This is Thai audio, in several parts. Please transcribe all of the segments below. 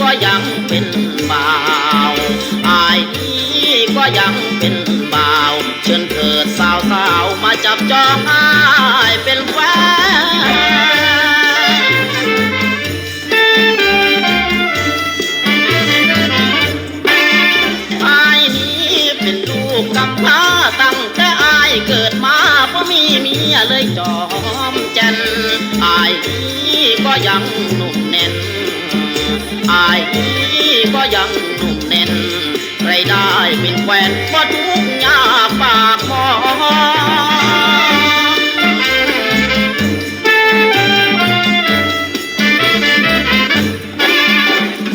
ก็ยังเป็นบ่าวอายนี้ก็ยังเป็นบ่าว เชิญเถิดสาวสาวมาจับจองอายเป็นแฟนอายนี้เป็นลูกกำพร้าตั้งแต่อายเกิดมาเพราะมีเมียเลยจอมจันอายนี้ก็ยังหนุ่มแน่น อายีก็ยังหนุ่มแน่นใครได้เป็นแฟนก็ทุกข์ยากปากมอ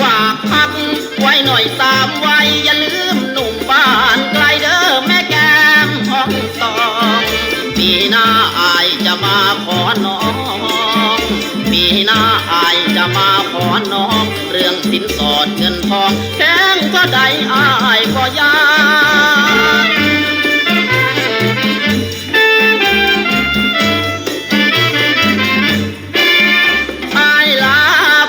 ฝากพักไว้หน่อยสามไว้อย่าลืมหนุ่มบ้านไกลเด้อแม่แก้มห้องตองปีหน้าอายจะมาขอ สินสอดเงินทองแข้งก็ได้อายก็ยากอายลา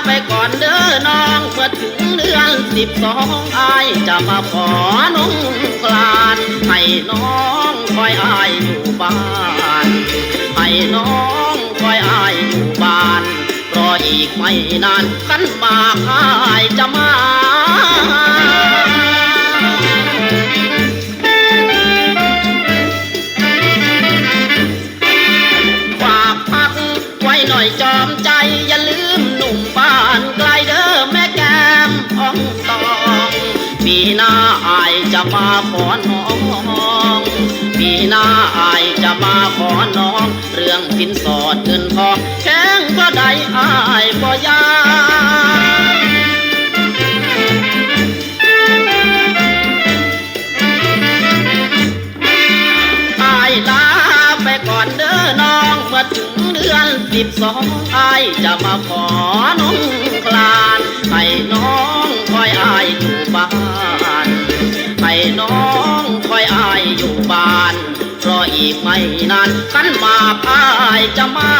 ไปก่อนเด้อน้องเมื่อถึงเดือนสิบสองอายจะมาขอนุ่งกลานให้น้องคอยอายอยู่บ้านให้น้องคอยอายอยู่บ้าน อีกไม่นานขันหมากอายจะมาฝากพักไว้หน่อยจอมใจ อย่าลืมหนุ่มบ้านไกลเด้อแม่แก้มอ่องตอง ปีหน้าอายจะมาขอน้องปีหน้าอายจะมาขอน้อง เรื่องสินสอดเงินทอง แข้งก็ได้อายก็ยากอายลาไปก่อนเด้อน้องเมื่อถึงเดือนสิบสองอายจะมาขอน้องกลานให้น้องคอยอายอยู่บ้านให้น้องคอยอายอยู่บ้านรออีกไม่นานขันมากอายจะมา